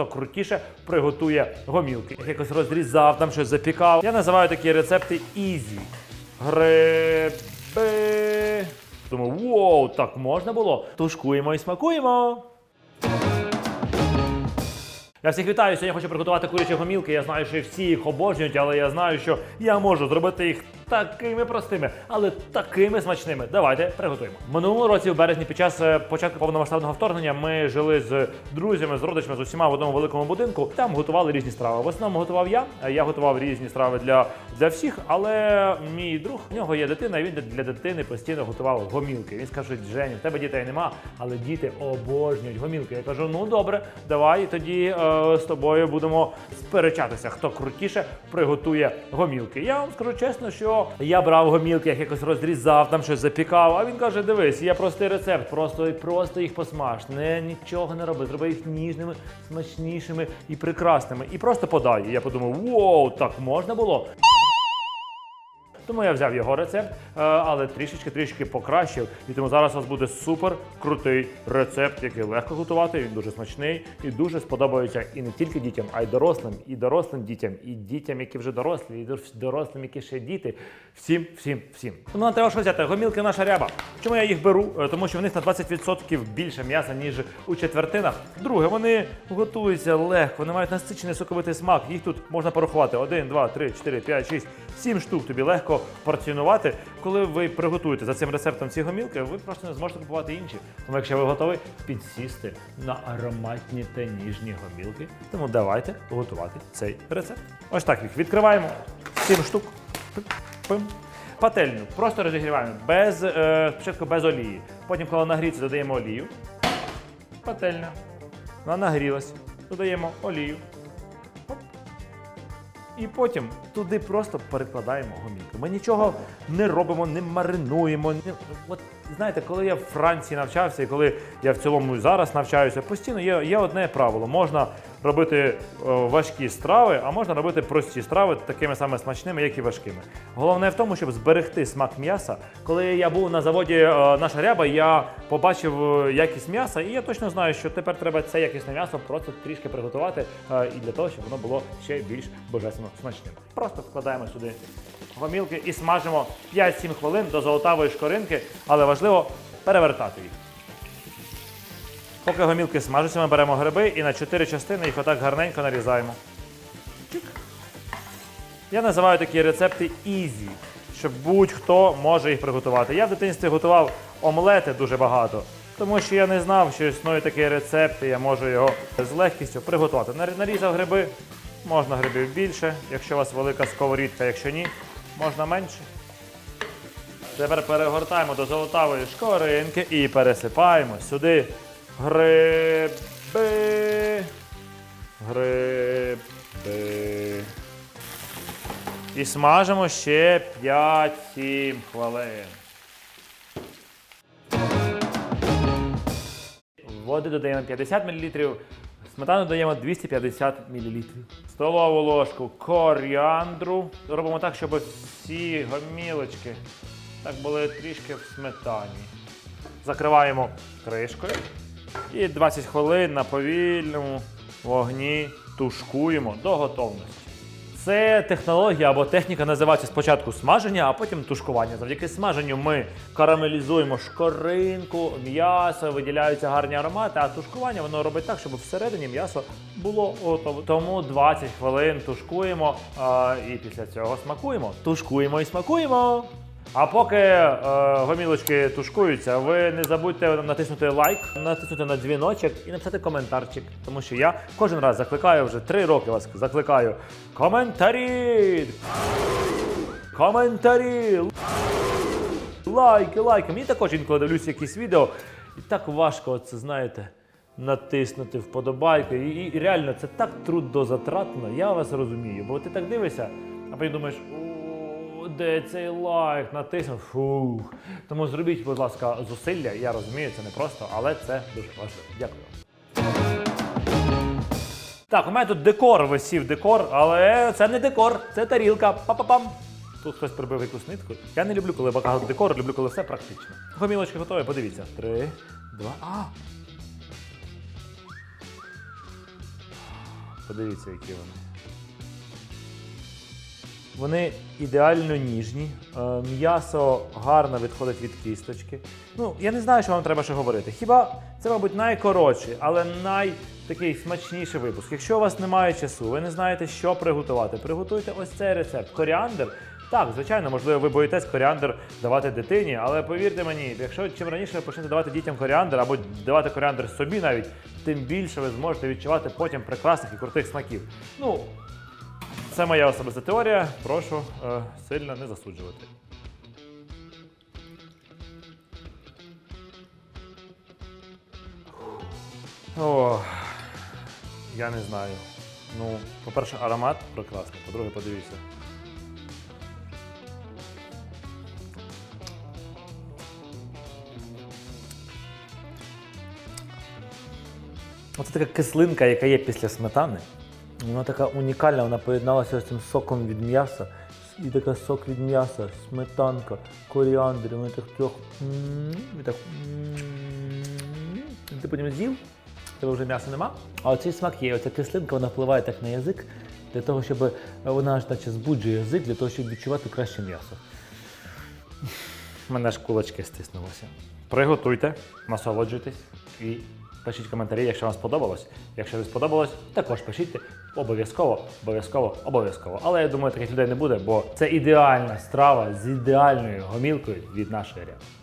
хто крутіше приготує гомілки. Якось розрізав, там щось запікав. Я називаю такі рецепти ізі. Гриби. Думаю, воу, так можна було. Тушкуємо і смакуємо. Я всіх вітаю. Сьогодні хочу приготувати курячі гомілки. Я знаю, що всі їх обожнюють, але я знаю, що я можу зробити їх такими простими, але такими смачними. Давайте приготуємо. Минулого році, в березні, під час е, початку повномасштабного вторгнення, ми жили з друзями, з родичами, з усіма в одному великому будинку. Там готували різні страви. В основному готував я. а Я готував різні страви для, для всіх. Але мій друг в нього є дитина, і він для дитини постійно готував гомілки. Він скаже, Женя, в тебе дітей нема, але діти обожнюють гомілки. Я кажу, ну добре, давай тоді е, з тобою будемо сперечатися, хто крутіше приготує гомілки. Я вам скажу чесно, що я брав гомілки, як якось розрізав, там щось запікав. А він каже: дивись, є простий рецепт, просто просто їх посмаж. Не нічого не роби, зроби їх ніжними, смачнішими і прекрасними. І просто подай. Я подумав, воу, так можна було. Тому я взяв його рецепт, е, але трішечки-трішки покращив. І тому зараз у вас буде супер крутий рецепт, який легко готувати. Він дуже смачний і дуже сподобається і не тільки дітям, а й дорослим, і дорослим дітям, і дітям, які вже дорослі, і дорослим, які ще діти. Всім, всім, всім. Тому нам треба що взяти. Гомілки наша ряба. Чому я їх беру? Е, Тому що в них на 20% більше м'яса, ніж у четвертинах. Друге, вони готуються легко, вони мають насичений соковитий смак. Їх тут можна порахувати. 1, 2, 3, 4, 5, 6, 7 штук. Тобі легко порціонувати. Коли ви приготуєте за цим рецептом ці гомілки, ви просто не зможете купувати інші. Тому якщо ви готові підсісти на ароматні та ніжні гомілки, тому давайте готувати цей рецепт. Ось так їх відкриваємо. 7 штук. Пим. Пательню просто розігріваємо без, е, спочатку без олії. Потім, коли нагріється, додаємо олію. Пательня. Вона нагрілась. Додаємо олію. І потім туди просто перекладаємо гомілки. Ми нічого не робимо, не маринуємо. Не... От знаєте, коли я в Франції навчався, і коли я в цілому зараз навчаюся, постійно є, є одне правило: можна робити е, важкі страви, а можна робити прості страви такими саме смачними, як і важкими. Головне в тому, щоб зберегти смак м'яса. Коли я був на заводі е, наша ряба, я побачив е, якість м'яса, і я точно знаю, що тепер треба це якісне м'ясо просто трішки приготувати і для того, щоб воно було ще більш божественно смачним. Просто вкладаємо сюди гомілки і смажимо 5-7 хвилин до золотавої шкоринки, але важливо перевертати їх. Поки гомілки смажаться, ми беремо гриби і на 4 частини їх отак гарненько нарізаємо. Я називаю такі рецепти ізі, щоб будь-хто може їх приготувати. Я в дитинстві готував омлети дуже багато, тому що я не знав, що існує такий рецепт, і я можу його з легкістю приготувати. Нарізав гриби, можна грибів більше, якщо у вас велика сковорідка, якщо ні, можна менше. Тепер перегортаємо до золотавої шкоринки і пересипаємо сюди гриби. Гриби. І смажимо ще 5-7 хвилин. Води додаємо 50 мл, сметану додаємо 250 мл. Столову ложку коріандру. Робимо так, щоб всі гомілочки так були трішки в сметані. Закриваємо кришкою і 20 хвилин на повільному вогні тушкуємо до готовності. Це технологія або техніка називається спочатку смаження, а потім тушкування. Завдяки смаженню ми карамелізуємо шкоринку, м'ясо, виділяються гарні аромати, а тушкування воно робить так, щоб всередині м'ясо було готове. Тому 20 хвилин тушкуємо а, і після цього смакуємо. Тушкуємо і смакуємо. А поки е, гомілочки тушкуються, ви не забудьте натиснути лайк, натиснути на дзвіночок і написати коментарчик. Тому що я кожен раз закликаю вже три роки вас закликаю. Коментарі! Коментарі! Лайки, лайки. Мені також інколи дивлюся якісь відео, і так важко, це знаєте, натиснути вподобайку. І, і реально це так трудозатратно, я вас розумію. Бо ти так дивишся, а потім думаєш, де цей лайк? Натиснув. Фух. Тому зробіть, будь ласка, зусилля. Я розумію, це не просто, але це дуже важливо. Дякую. Так, у мене тут декор висів декор, але це не декор, це тарілка. Па-па-пам. Тут хтось прибив якусь нитку. Я не люблю, коли багато декору, люблю, коли все практично. Гомілочки готові, подивіться. Три, два. А! Подивіться, які вони. Вони ідеально ніжні, е, м'ясо гарно відходить від кісточки. Ну, я не знаю, що вам треба ще говорити. Хіба це, мабуть, найкоротший, але най такий смачніший випуск. Якщо у вас немає часу, ви не знаєте, що приготувати, приготуйте ось цей рецепт. Коріандр. Так, звичайно, можливо, ви боїтесь коріандр давати дитині, але повірте мені, якщо чим раніше ви почнете давати дітям коріандр або давати коріандр собі навіть, тим більше ви зможете відчувати потім прекрасних і крутих смаків. Ну, це моя особиста теорія. Прошу е, сильно не засуджувати. О, я не знаю. Ну, по-перше, аромат прекрасний, по-друге, подивіться. Оце така кислинка, яка є після сметани. Вона така унікальна, вона поєдналася з цим соком від м'яса. І така сок від м'яса, сметанка, коріандр, вони так трьох. І так. Ти потім з'їв, тебе вже м'яса нема. А оцей смак є, оця кислинка, вона впливає так на язик, для того, щоб вона аж наче збуджує язик, для того, щоб відчувати краще м'ясо. У мене ж кулачки стиснулися. Приготуйте, насолоджуйтесь і пишіть коментарі, якщо вам сподобалось. Якщо не сподобалось, також пишіть обов'язково, обов'язково, обов'язково. Але я думаю, таких людей не буде, бо це ідеальна страва з ідеальною гомілкою від нашої ряди.